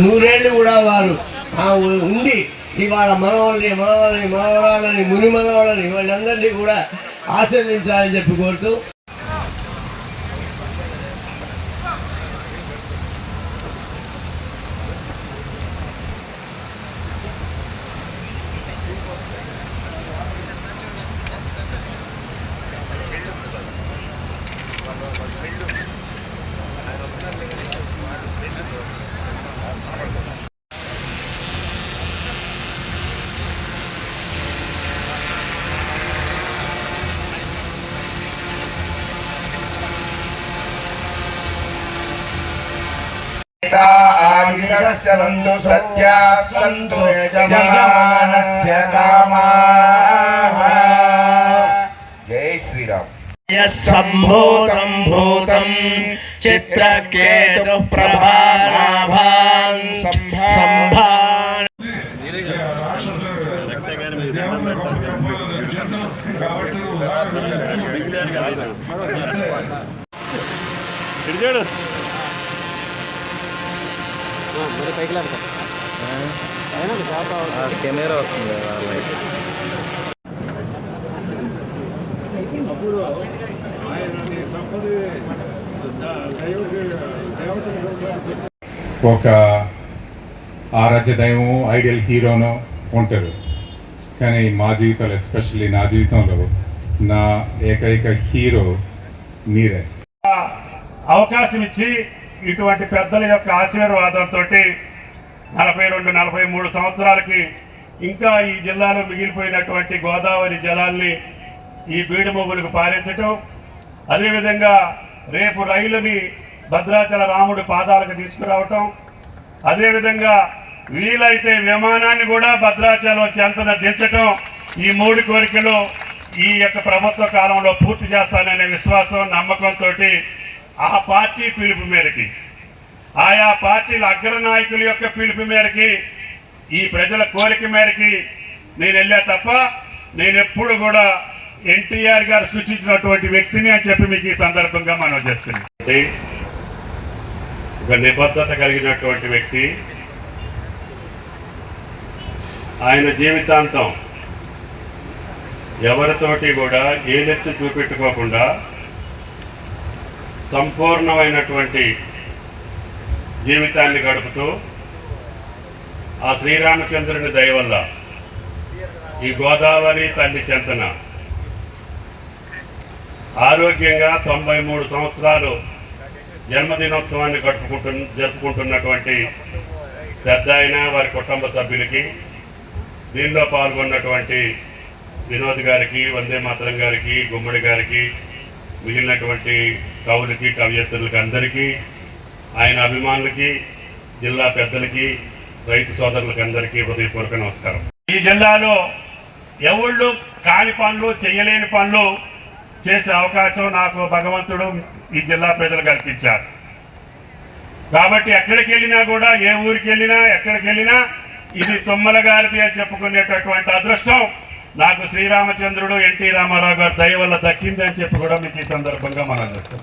నూరేళ్ళు కూడా వారు ఆ ఉండి ఇవాళ మనవాళ్ళని మనవాళ్ళని మనవరాళ్ళని ముని మనవాళ్ళని వాళ్ళందరినీ కూడా ఆశీర్వదించాలని చెప్పి కోరుతూ आजिषस्यन्तु सत्या सन्तु यजमानस्य कामाः जय श्रीराम సంభూతం భూతం చిత్రకేతు సంభాన్ కెమెరా వస్తుంది అప్పుడు దైవ ఒక ఆరాధ్య దైవము ఐడియల్ హీరోనో ఉంటారు. కానీ మా జీవితంలో ఎస్పెషల్లీ నా జీవితంలో నా ఏకైక హీరో మీరే. అవకాశం ఇచ్చి ఇటువంటి పెద్దల యొక్క ఆశీర్వాదంతో నలభై రెండు నలభై మూడు సంవత్సరాలకి ఇంకా ఈ జిల్లాలో మిగిలిపోయినటువంటి గోదావరి జలాల్ని ఈ బీడుమొగులకు పారించటం అదేవిధంగా రేపు రైలుని భద్రాచల రాముడి పాదాలకు తీసుకురావటం. అదేవిధంగా వీలైతే విమానాన్ని కూడా భద్రాచలం చెంతన దించటం ఈ మూడు కోరికలు ఈ యొక్క ప్రభుత్వ కాలంలో పూర్తి చేస్తాననే విశ్వాసం నమ్మకంతో ఆ పార్టీ పిలుపు మేరకి ఆయా పార్టీల అగ్రనాయకుల యొక్క పిలుపు మేరకి ఈ ప్రజల కోరిక మేరకి నేను వెళ్ళా తప్ప నేను ఎప్పుడు కూడా ఎన్టీఆర్ గారు సృష్టించినటువంటి వ్యక్తిని అని చెప్పి మీకు ఈ సందర్భంగా మనం చేస్తున్నాం ఒక నిబద్ధత కలిగినటువంటి వ్యక్తి ఆయన జీవితాంతం ఎవరితోటి కూడా ఏ నెత్తి చూపెట్టుకోకుండా సంపూర్ణమైనటువంటి జీవితాన్ని గడుపుతూ ఆ శ్రీరామచంద్రుని దయవల్ల ఈ గోదావరి తల్లి చెంతన ఆరోగ్యంగా తొంభై మూడు సంవత్సరాలు జన్మదినోత్సవాన్ని గడుపుకుంటు జరుపుకుంటున్నటువంటి పెద్ద ఆయన వారి కుటుంబ సభ్యులకి దీనిలో పాల్గొన్నటువంటి వినోద్ గారికి వందే మాతరం గారికి గుమ్మడి గారికి మిగిలినటువంటి కవులకి కవియత్రులకి అందరికీ ఆయన అభిమానులకి జిల్లా పెద్దలకి రైతు సోదరులకి అందరికీ హృదయపూర్వక నమస్కారం. ఈ జిల్లాలో ఎవళ్ళు కాని పనులు చేయలేని పనులు చేసే అవకాశం నాకు భగవంతుడు ఈ జిల్లా ప్రజలు కల్పించారు. కాబట్టి ఎక్కడికి వెళ్ళినా కూడా ఏ ఊరికి వెళ్ళినా ఎక్కడికి వెళ్ళినా ఇది తుమ్మల గారిది అని చెప్పుకునేటటువంటి అదృష్టం. నాకు శ్రీరామచంద్రుడు ఎన్టీ రామారావు గారు దయ వల్ల చెప్పి కూడా మీకు ఈ సందర్భంగా మనం చేస్తాం.